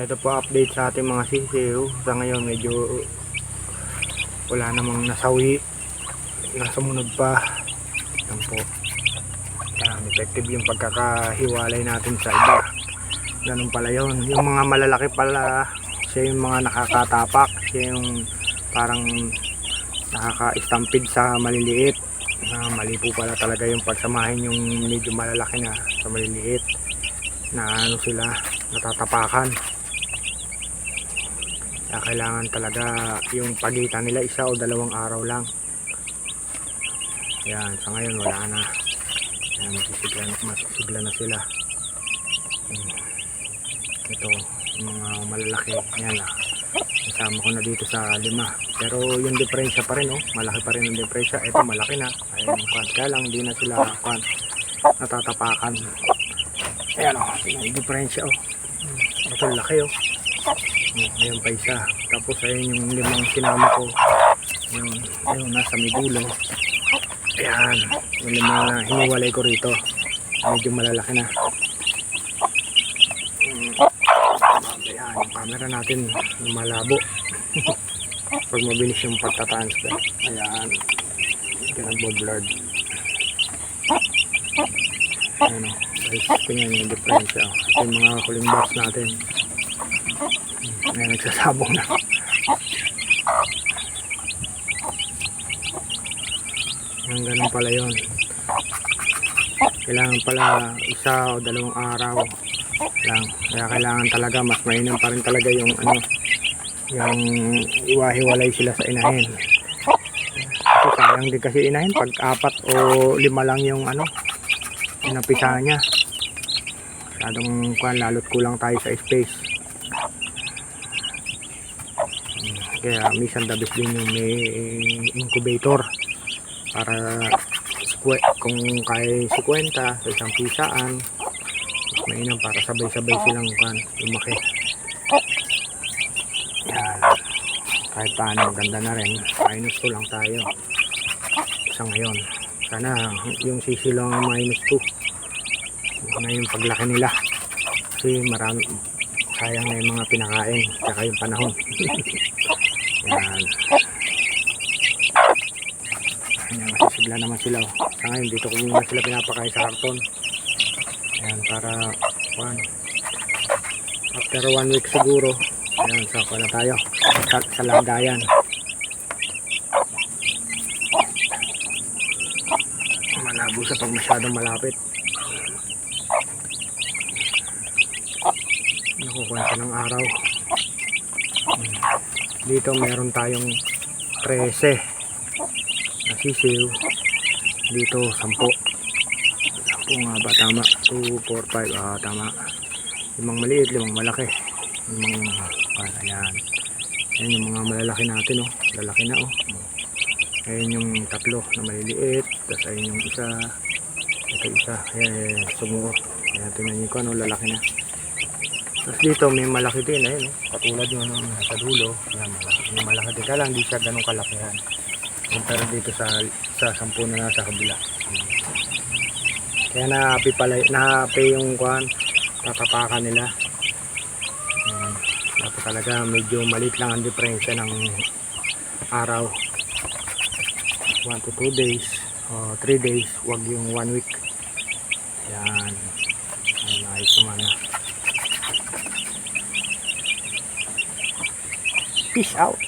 Ito po update sa ating mga sisiw. Sa ngayon medyo wala namang nasawi. Nasa munod pa. Yan po. Yan, effective yung pagkakahiwalay natin sa iba. Ganun pala yun. Yung mga malalaki pala, siya yung mga nakakatapak. Siya yung parang nakaka-stampede sa maliliit. Na mali po pala talaga yung pagsamahin yung medyo malalaki na sa maliliit. Na ano sila, natatapakan. Kaya kailangan talaga yung pagitan nila isa o dalawang araw lang. Yan, sa ngayon wala na. Yan, masisigla, masisigla na sila. Ito, mga malalaki. Yan ah. Kasama ko na dito sa lima. Pero yung diferensya pa rin, oh. malaki pa rin yung diferensya. Ito, malaki na. Ayun, kwan. Kaya lang, hindi na sila kwan, natatapakan. Ayan, oh. Yung diferensya, oh. Ito, laki, oh. Ayan pa isa. Tapos, ayun yung limang sinama ko. Ayun, ayun, nasa midulo. Ayan, yung limang na hiniwalay ko rito. Medyo malalaki na. Ayan, yung camera natin malabo. Pag mabilis yung pagtatransfer. Ayan. Hindi nagbo-blurred. Ayan o. Guys, tingnan yung difference. Oh. Ito yung mga kuling box natin. Ayan, nagsasabong na. Ayan, ganun pala yun. Kailangan pala isa o dalawang araw lang. Kaya kailangan talaga mas mainam pa rin talaga yung ano yung iwahiwalay sila sa inahin. Kasi sayang din kasi inahin pag apat o lima lang yung ano inapisa niya. Masyadong kuhan, lalot kulang tayo sa space. Hmm, Kaya minsan the best din yung may incubator para kung kay 50 sa isang pisaan mas mainam para sabay-sabay silang kan lumaki. Yan. Kahit paano, ganda na rin. Minus 2 lang tayo. Sa ngayon. Sana yung sisi lang ang minus 2. Na yung paglaki nila. Kasi marami, sayang na yung mga pinakain. Tsaka yung panahon. Yan. Yan, masisigla naman sila. oh. Sa ngayon, dito ko muna sila pinapakain sa karton. Ayan, para, one, after one week siguro, ayan, saka na tayo, sa, sa lagayan. Malabo sa pag masyadong malapit. Nakukuha siya ng araw. Hmm. Dito meron tayong 13 na sisiw. Dito 10 po nga ba? Tama. 2, 4, 5 ah tama. Limang maliit, limang malaki. Limang ah, ayan ayan yung mga malalaki natin oh. Lalaki na oh. Ayan yung tatlo na maliliit. Tapos ayan yung isa. Ito isa. Ayan, ayan sumuot. Ayan tingnan nyo ko ano lalaki na tapos dito may malaki din ayan oh katulad yung ano, sa dulo ayan malaki, yung malaki din kaya lang hindi siya ganun kalakihan compare dito sa sa sampu na nasa kabila kaya naapi pala, naapi yung kuhan, tatapakan nila. Um, dapat talaga medyo maliit lang ang diferensya ng araw. 1 to 2 days, o 3 days, wag yung 1 week. Yan. Ayun, ayos naman na. Peace out.